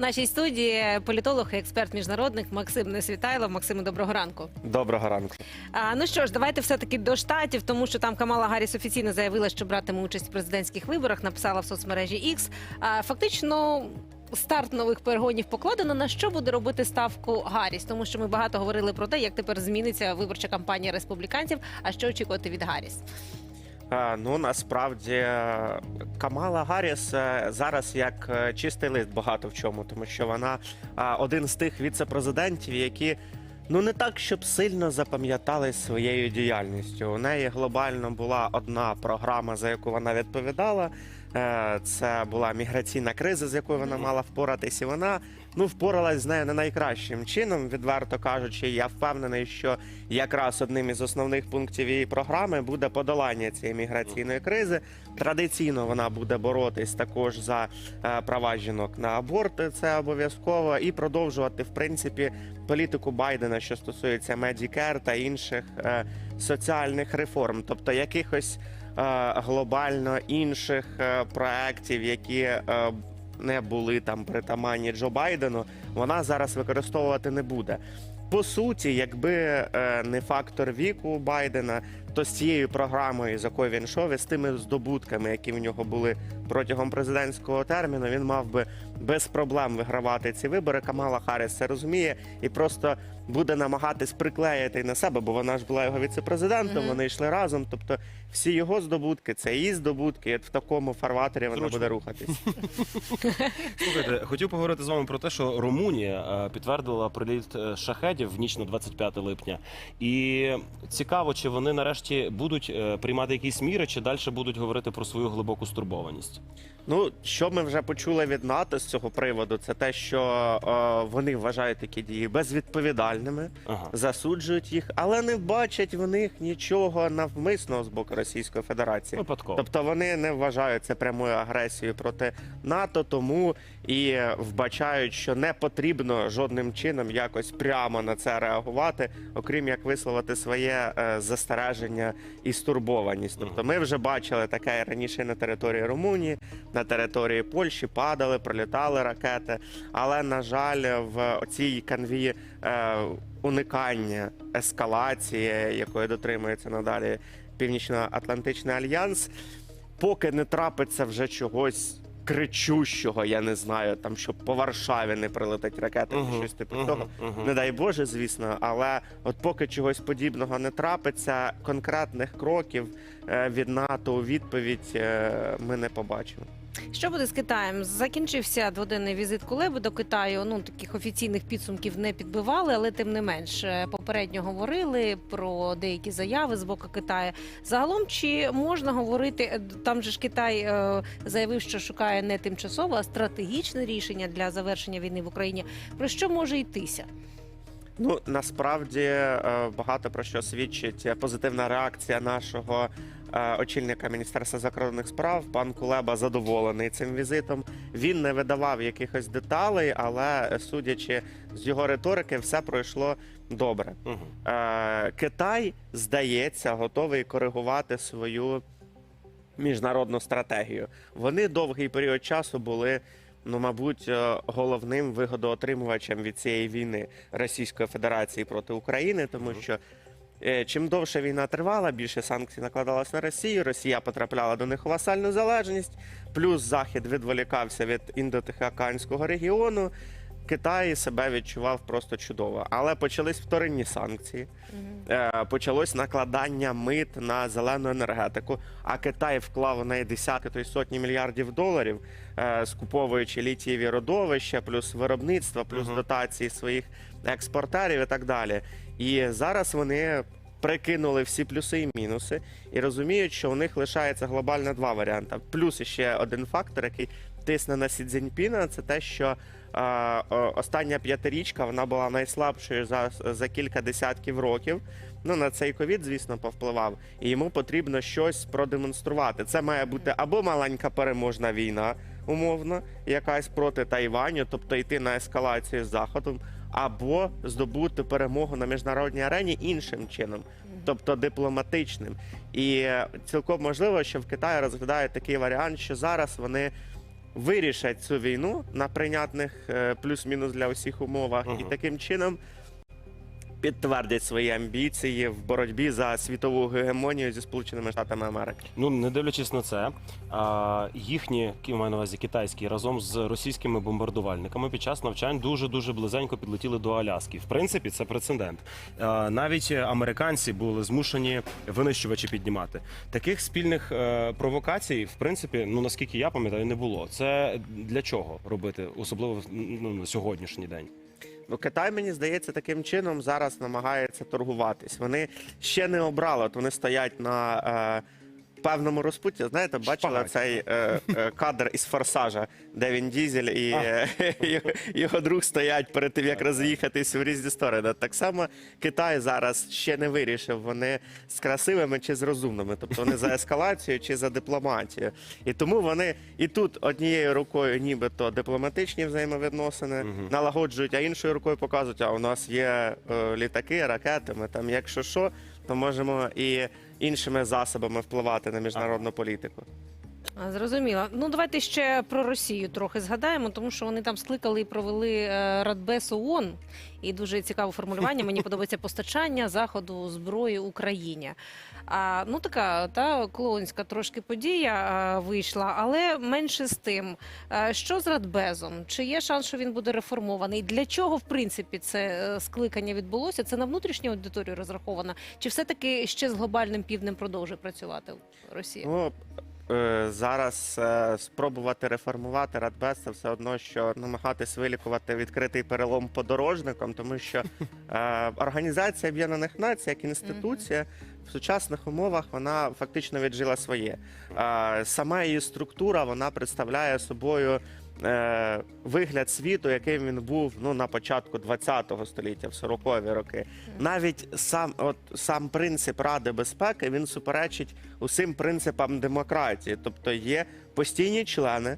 В нашій студії політолог і експерт міжнародник Максим Несвітайлов. Максиму, доброго ранку. Доброго ранку. А, ну що ж, давайте все таки до штатів, тому що там Камала Гарріс офіційно заявила, що братиме участь в президентських виборах. Написала в соцмережі X. А, фактично. Старт нових перегонів покладено. На що буде робити ставку Гарріс? Тому що ми багато говорили про те, як тепер зміниться виборча кампанія республіканців. А що очікувати від Гарріс? Е, Ну насправді е, Камала Гарріс е, зараз як чистий лист багато в чому, тому що вона один з тих віце-президентів, які ну не так, щоб сильно запам'ятали своєю діяльністю. У неї глобально була одна програма, за яку вона відповідала. Е, Це була міграційна криза, з якою вона мала впоратись, і вона ну впоралась з нею не найкращим чином. Відверто кажучи, я впевнений, що якраз одним із основних пунктів її програми буде подолання цієї міграційної кризи. Традиційно вона буде боротись також за е, права жінок на аборти. Це обов'язково, і продовжувати в принципі політику Байдена, що стосується Medicare та інших е, соціальних реформ, тобто якихось глобально інших проектів, проєктів, які е, не були там притаманні Джо Байдену, вона зараз використовувати не буде. По суті, якби е, не фактор віку Байдена, то з цією програмою, з якою він йшов, і з тими здобутками, які в нього були протягом президентського терміну, він мав би без проблем вигравати ці вибори. Камала Харріс це розуміє і просто буде намагатись приклеїти на себе, бо вона ж була його віцепрезидентом. Мгм. Вони йшли разом. Тобто, всі його здобутки, це її здобутки. І от в такому фарваторі вона Зручно. буде рухатись. Слухайте, хотів поговорити з вами про те, що Румунія е, підтвердила приліт е, шахедів в ніч на 25 липня. І цікаво, чи вони нарешті будуть е, приймати якісь міри, чи далі будуть говорити про свою глибоку стурбованість. Ну, що ми вже почули від НАТО з цього приводу, це те, що е, вони вважають такі дії безвідповідальними, Ага. засуджують їх, але не бачать в них нічого навмисного з боку Російської Федерації. Випадково. Тобто вони не вважають це прямою агресією проти НАТО, тому і вбачають, що не потрібно жодним чином якось прямо на це реагувати, окрім як висловити своє е, застереження і стурбованість. Тобто, ми вже бачили таке раніше на території Румунії, на території Польщі падали, пролітали ракети. Але на жаль, в цій канві е, уникання ескалації, якої дотримується надалі Північно-Атлантичний альянс, поки не трапиться вже чогось кричущого, я не знаю, там щоб по Варшаві не прилетить ракета, чи щось типу мгм, того. мгм. Не дай Боже, звісно, але от поки чогось подібного не трапиться, конкретних кроків е, від НАТО у відповідь е, ми не побачимо. Що буде з Китаєм? Закінчився дводенний візит Кулеби до Китаю. Ну таких офіційних підсумків не підбивали, але тим не менш е, попередньо говорили про деякі заяви з боку Китаю. Загалом чи можна говорити е, там же ж Китай е, заявив, що шукає не тимчасове, а стратегічне рішення для завершення війни в Україні. Про що може йтися? Ну насправді е, багато про що свідчить позитивна реакція нашого е, очільника міністерства закордонних справ. Пан Кулеба задоволений цим візитом. Він не видавав якихось деталей, але судячи з його риторики, все пройшло добре. Е, Китай здається готовий коригувати свою міжнародну стратегію. Вони довгий період часу були. Ну, мабуть, е, головним вигодоотримувачем від цієї війни Російської Федерації проти України, тому що е, чим довше війна тривала, більше санкцій накладалось на Росію. Росія потрапляла до них у васальну залежність, плюс Захід відволікався від індотихоокеанського регіону. Китай себе відчував просто чудово, але почались вторинні санкції. Е, почалось накладання мит на зелену енергетику. А Китай вклав у неї десятки то й сотні мільярдів доларів, е, скуповуючи літієві родовища, плюс виробництво, плюс Мгм. дотації своїх експортерів і так далі. І зараз вони. Прикинули всі плюси і мінуси і розуміють, що у них лишається глобально два варіанти. Плюс ще один фактор, який тисне на Сі Цзіньпіна, це те, що остання п'ятирічка вона була найслабшою за, за кілька десятків років. Ну на цей ковід, звісно, повпливав, і йому потрібно щось продемонструвати. Це має бути або маленька переможна війна, умовно, якась проти Тайваню, тобто йти на ескалацію з заходом, або здобути перемогу на міжнародній арені іншим чином, тобто дипломатичним. І е, цілком можливо, що в Китаї розглядають такий варіант, що зараз вони вирішать цю війну на прийнятних е, плюс-мінус для усіх умовах, і таким чином підтвердять свої амбіції в боротьбі за світову гегемонію зі Сполученими Штатами Америки. Ну, не дивлячись на це, а, їхні ки- маю на увазі китайські разом з російськими бомбардувальниками під час навчань дуже дуже близенько підлетіли до Аляски. В принципі, це прецедент. Навіть американці були змушені винищувачі піднімати. Таких спільних е, провокацій, в принципі, ну наскільки я пам'ятаю, не було. Це для чого робити, особливо ну, на сьогоднішній день. Ну, Китай, мені здається, таким чином зараз намагається торгуватись. Вони ще не обрали, от вони стоять на е, певному розпутті. Знаєте, бачили Шпагаті. цей е, е, кадр із форсажа, де він дізель і е, його, його друг стоять перед тим, як роз'їхатись в різні сторони. Так само Китай зараз ще не вирішив, вони з красивими чи з розумними, тобто вони за ескалацію чи за дипломатію. І тому вони і тут однією рукою, нібито дипломатичні взаємовідносини налагоджують, а іншою рукою показують, а у нас є е, літаки, ракети. Ми там, якщо що, то можемо і іншими засобами впливати на міжнародну політику. Зрозуміло. Ну давайте ще про Росію трохи згадаємо, тому що вони там скликали і провели е, Радбез ООН. І дуже цікаве формулювання. Мені подобається постачання заходу зброї Україні. А, ну така та клоунська трошки подія а, вийшла, але менше з тим. А, що з Радбезом? Чи є шанс, що він буде реформований? Для чого в принципі це е, скликання відбулося? Це на внутрішню аудиторію розраховано? Чи все-таки ще з глобальним півднем продовжує працювати Росія? Ну, е, зараз е, спробувати реформувати Радбез це все одно, що намагатись вилікувати відкритий перелом подорожником, тому що е, Організація Об'єднаних Націй як інституція в сучасних умовах вона фактично віджила своє. Е, Сама її структура вона представляє собою. Е, Вигляд світу, яким він був ну на початку 20-го століття, в 40-ві роки, навіть сам от сам принцип Ради безпеки він суперечить усім принципам демократії. Тобто є постійні члени,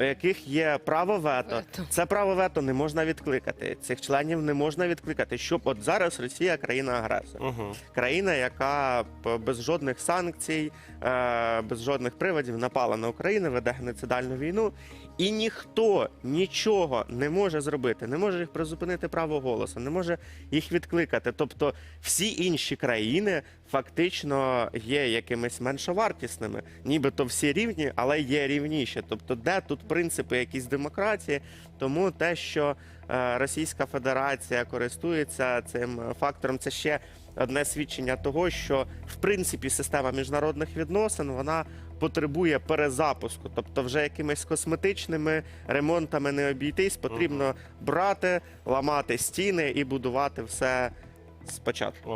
у яких є право вето. Вето. Це право вето не можна відкликати. Цих членів не можна відкликати. Щоб от зараз Росія країна-агресор. Угу. Країна, яка без жодних санкцій, е, без жодних приводів напала на Україну, веде геноцидальну війну, і ніхто нічого не може зробити, не може їх призупинити право голосу, не може їх відкликати. Тобто всі інші країни фактично є якимись меншовартісними, нібито всі рівні, але є рівніші. Тобто, де тут принципи якісь демократії, тому те, що е, Російська Федерація користується цим фактором, це ще одне свідчення того, що в принципі система міжнародних відносин вона потребує перезапуску, тобто вже якимись косметичними ремонтами не обійтись, потрібно брати, ламати стіни і будувати все спочатку.